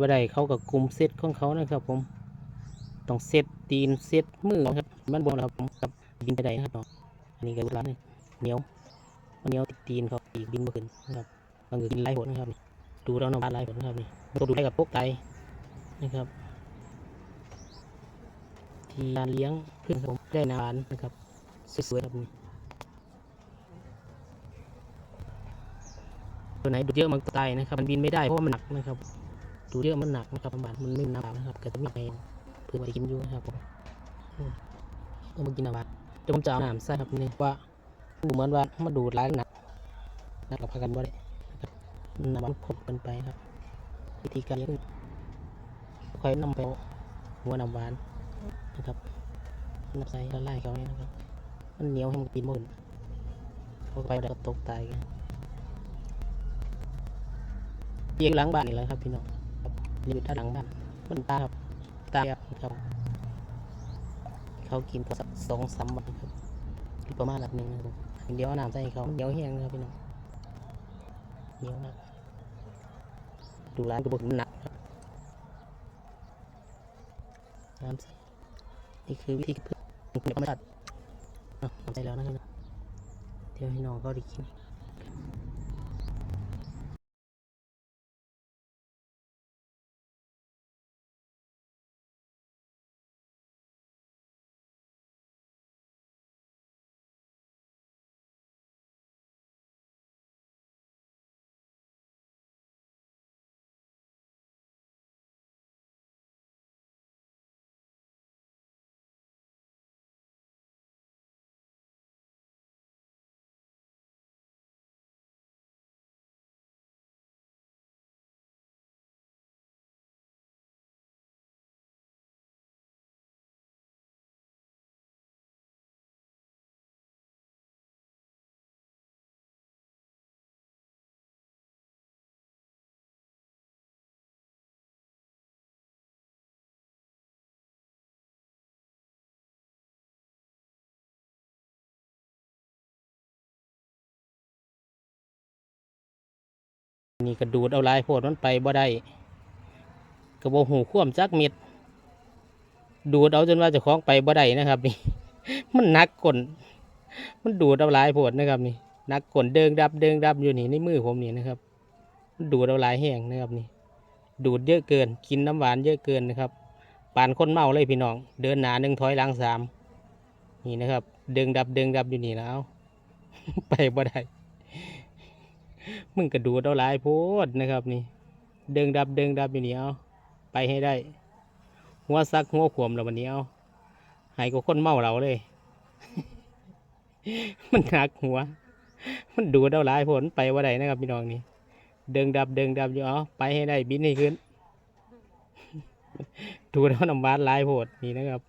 บ่ได้เขากับกลุ่มเซตของเขานะครับ ผม ต้องเซตตีนเซตมือครับมันบนนะครับผมกับบินไปได้นะครับเนาะอันนี้ก็ร้านนี่เหนียวเหนียวติดตีนเขาอีกบินบ่ขึ้นนะครับบางทีกินไล่ผลนะครับ ดูแล้วน้ำบาดไล่ผลนะครับนี่ตัวดูได้กับพวกไตนะครับ ที่การเลี้ยงพึ่งผมได้นานนะครับสวยๆครับนี่ตัวไหนดูเยอะมันก็ตายนะครับ มันบินไม่ได้เพราะว่ามันหนักนะครับ ดูเยอะมันหนักนะครับบางมันไม่น้ำนะครับก็จะมีไปเพื่อไปกินอยู่นะครับผมอืมเอามากินน้ำบาดเดี๋ยวผมจะเอาน้ำใส่ครับนี่ว่าดูเหมือนว่ามาดูดร้ายหนักหนักกับพากันบ่ได้นะครับน้ำบาดผลเป็นไปครับ วิธีการเลี้ยงค่อยนำไปหัวน้ำหวานนะครับน้ำใส่ละลายเขาเนี่ยนะครับมันเหนียวให้มันปีนหมดเขาไปแล้วก็ตกตายกันเลี้ยงหลังบ้านนี่แหละครับพี่น้อง อยู่ด้านหลังบ้านมันตาครับตาครับเขากินพอสักสองสามวันครับประมาณหลักหนึ่งนะครับเดี๋ยวเอาน้ำใส่เขาเหนียวแห้งครับพี่น้องเหนียวนะดูร้านกระบอกหนักครับน้ำใส่นี่คือวิธีเพื่อคุณธรรมาติอะน้ำใส่แล้วนะครับเดี๋ยวให้น้องเขาได้กิน นี่ก็ดูดเอาลายโพดมันไปบ่ได้กระโบหูคว่ำจักเม็ดดูดเอาจนว่าจะคล้องไปบ่ได้นะครับนี่ มันนักกลนมันดูดเอาลายโพดนะครับนี่นักกลนเดิงดับเดิงดับอยู่นี่ในมือผมนี่นะครับมันดูดเอาลายแห้งนะครับนี่ ดูดเยอะเกิน กินน้ำหวานเยอะเกินนะครับปานคนเมาเลยพี่น้อง เดินหนาหนึ่งถอยหลังสามนี่นะครับ เดิงดับเดิงดับอยู่นี่แล้ว ไปบ่ได้ มึงกระดูดเอาหลายโพดนะครับนี่ เดิงดับเดิงดับอยู่นี่เอาไปให้ได้ หัวซักหัวขวมแล้ววันนี้เอาหายก็คนเมาเราเลย มันหนักหัว มันดูดเอาหลายโพดไปว่าใดนะครับพี่น้องนี่ เดิงดับเดิงดับอยู่เอาไปให้ได้บินให้ขึ้นดูดเอาน้ำบาดหลายโพดนี่นะครับ